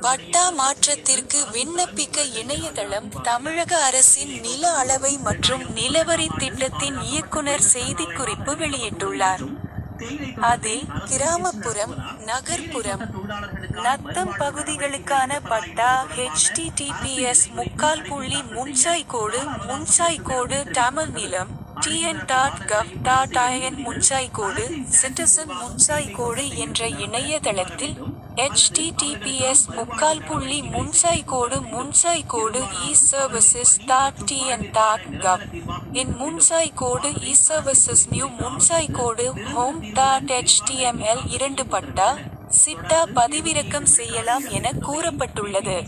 பட்டா மாற்றத்திற்கு விண்ணப்பிக்க இணையதளம் தமிழக அரசின் நில அளவை மற்றும் நிலவரி திட்டத்தின் இயக்குனர் செய்திக்குறிப்பு வெளியிட்டுள்ளார். அதில் கிராமப்புறம் நகர்ப்புறம் நத்தம் பகுதிகளுக்கான பட்டா ஹெச்டிடிபிஎஸ் முக்கால் புள்ளி முன்சாய் கோடு முன்சாய் கோடு Tamil Nilam TN dot gov dot IN முன்சாய் கோடு சிட்டிசன் முன்சாய் கோடு என்ற இணையதளத்தில் ஹெச்டிடிபிஎஸ் முக்கால் புள்ளி முன்சாய் கோடு முன்சாய் கோடு e e services dot TN dot gov N முன்சாய் கோடு இ e சர்வீசஸ் நியூ முன்சாய் கோடு ஹோம் டாட் ஹெச்டிஎம்எல் இரண்டு பட்டா சிட்டா பதிவிறக்கம் செய்யலாம் என கூறப்பட்டுள்ளது.